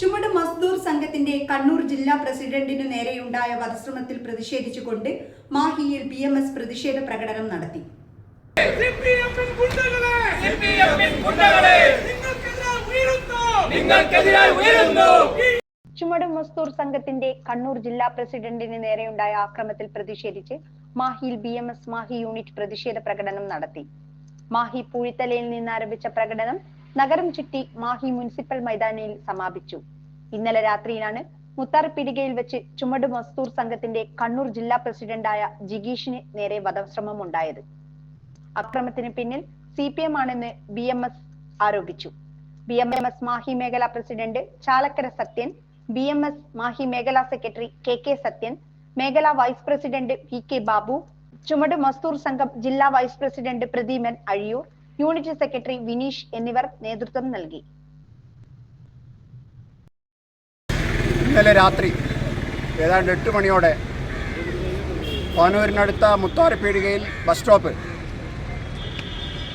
ചുമട് മസ്ദൂർ സംഘത്തിന്റെ കണ്ണൂർ ജില്ലാ പ്രസിഡന്റിനു നേരെയുണ്ടായ വധശ്രമത്തിൽ പ്രതിഷേധിച്ചുകൊണ്ട് മാഹിയിൽ ബി എം എസ് പ്രതിഷേധ പ്രകടനം നടത്തി. ചുമട് മസ്ദൂർ സംഘത്തിന്റെ കണ്ണൂർ ജില്ലാ പ്രസിഡന്റിന് നേരെയുണ്ടായ ആക്രമത്തിൽ പ്രതിഷേധിച്ച് മാഹിയിൽ B M S Mahe unit പ്രതിഷേധ പ്രകടനം നടത്തി. മാഹി പൂഴിത്തലയിൽ നിന്ന് ആരംഭിച്ച പ്രകടനം നഗരം ചുറ്റി മാഹി മുനിസിപ്പൽ മൈതാനിയിൽ സമാപിച്ചു. ഇന്നലെ രാത്രിയിലാണ് മുത്താർ പിടികയിൽ വെച്ച് ചുമട് മസ്തൂർ സംഘത്തിന്റെ കണ്ണൂർ ജില്ലാ പ്രസിഡന്റായ ജിഗീഷിന് നേരെ വധശ്രമം ഉണ്ടായത് അക്രമത്തിന് പിന്നിൽ സി പി എം ആണെന്ന് ബി എം എസ് ആരോപിച്ചു. ബി എം എസ് മാഹി മേഖല president Chalakkara Sathyan B M S Mahe മേഖലാ സെക്രട്ടറി കെ കെ സത്യൻ മേഖലാ vice president V K Babu ചുമട് മസ്തൂർ സംഘം ജില്ലാ vice president Pradeepan Azhiyur unit secretary Vineesh എന്നിവർ നേതൃത്വം നൽകി. ഇന്നലെ രാത്രി ഏതാണ്ട് എട്ട് മണിയോടെ പാനൂരിനടുത്ത മുത്താരപ്പീടികയിൽ ബസ് സ്റ്റോപ്പ്.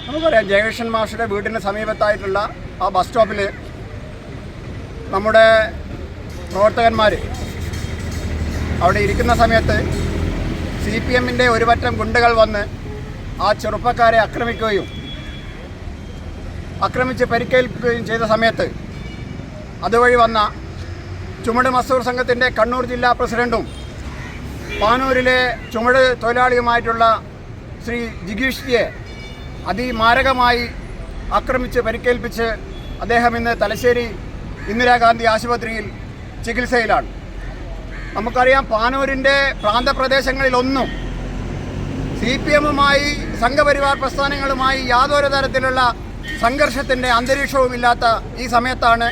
നമുക്കറിയാം ജയകൃഷ്ണൻ മാഷയുടെ വീടിന് സമീപത്തായിട്ടുള്ള ആ ബസ് സ്റ്റോപ്പിൽ നമ്മുടെ പ്രവർത്തകന്മാർ അവിടെ ഇരിക്കുന്ന സമയത്ത് സി പി എമ്മിന്റെ ഒരുപറ്റം ഗുണ്ടകൾ വന്ന് ആ ചെറുപ്പക്കാരെ ആക്രമിക്കുകയും ആക്രമിച്ച് പരിക്കേൽക്കുകയും ചെയ്ത സമയത്ത് അതുവഴി വന്ന ചുമട് മസൂർ സംഘത്തിന്റെ കണ്ണൂർ ജില്ലാ പ്രസിഡന്റും പാനൂരിലെ ചുമട് തൊഴിലാളിയുമായിട്ടുള്ള ശ്രീ ജിഗീഷ്ജിയെ അതിമാരകമായി ആക്രമിച്ച് പരിക്കേൽപ്പിച്ച് അദ്ദേഹം ഇന്ന് തലശ്ശേരി ഇന്ദിരാഗാന്ധി ആശുപത്രിയിൽ ചികിത്സയിലാണ്. നമുക്കറിയാം പാനൂരിന്റെ പ്രാന്തപ്രദേശങ്ങളിലൊന്നും സി പി എമ്മുമായി സംഘപരിവാർ പ്രസ്ഥാനങ്ങളുമായി യാതൊരു തരത്തിലുള്ള സംഘർഷത്തിന്റെ അന്തരീക്ഷവുമില്ലാത്ത ഈ സമയത്താണ്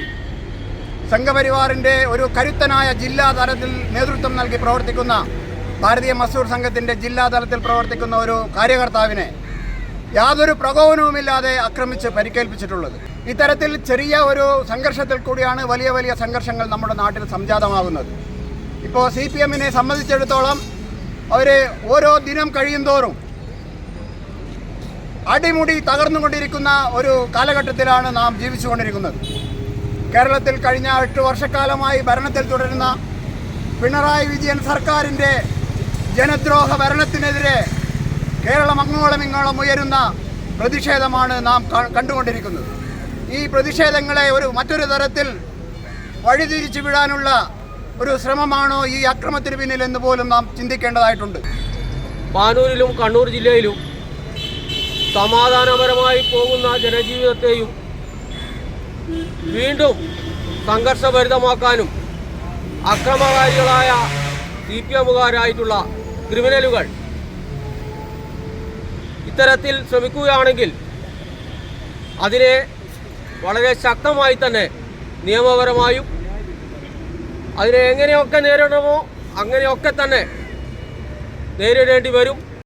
സംഘപരിവാറിന്റെ ഒരു കരുത്തനായ ജില്ലാ തലത്തിൽ നേതൃത്വം നൽകി പ്രവർത്തിക്കുന്ന ഭാരതീയ മസൂർ സംഘത്തിന്റെ ജില്ലാ തലത്തിൽ പ്രവർത്തിക്കുന്ന ഒരു കാര്യകർത്താവിനെ യാതൊരു പ്രകോപനവുമില്ലാതെ ആക്രമിച്ച് പരിക്കേൽപ്പിച്ചിട്ടുള്ളത്. ഇത്തരത്തിൽ ചെറിയ ഒരു സംഘർഷത്തിൽ കൂടിയാണ് വലിയ വലിയ സംഘർഷങ്ങൾ നമ്മുടെ നാട്ടിൽ സംജാതമാകുന്നത്. ഇപ്പോൾ സി പി എമ്മിനെ സംബന്ധിച്ചിടത്തോളം അവർ ഓരോ ദിനം കഴിയുന്തോറും അടിമുടി തകർന്നുകൊണ്ടിരിക്കുന്ന ഒരു കാലഘട്ടത്തിലാണ് നാം ജീവിച്ചുകൊണ്ടിരിക്കുന്നത്. കേരളത്തിൽ കഴിഞ്ഞ എട്ട് വർഷക്കാലമായി ഭരണത്തിൽ തുടരുന്ന പിണറായി വിജയൻ സർക്കാരിന്റെ ജനദ്രോഹ ഭരണത്തിനെതിരെ കേരളം അങ്ങോളം ഇങ്ങോളം ഉയരുന്ന പ്രതിഷേധമാണ് നാം കണ്ടുകൊണ്ടിരിക്കുന്നത്. ഈ പ്രതിഷേധങ്ങളെ ഒരു മറ്റൊരു തരത്തിൽ വഴിതിരിച്ചു വിടാനുള്ള ഒരു ശ്രമമാണോ ഈ അക്രമത്തിന് പിന്നിൽ എന്ന് പോലും നാം ചിന്തിക്കേണ്ടതായിട്ടുണ്ട്. പാനൂരിലും കണ്ണൂർ ജില്ലയിലും സമാധാനപരമായി പോകുന്ന ജനജീവിതത്തെയും വീണ്ടും സംഘർഷഭരിതമാക്കാനും അക്രമകാരികളായ സി പി എമ്മുകാരായിട്ടുള്ള ക്രിമിനലുകൾ ഇത്തരത്തിൽ ശ്രമിക്കുകയാണെങ്കിൽ അതിനെ വളരെ ശക്തമായി തന്നെ നിയമപരമായും അതിനെ എങ്ങനെയൊക്കെ നേരിടണമോ അങ്ങനെയൊക്കെ തന്നെ നേരിടേണ്ടി വരും.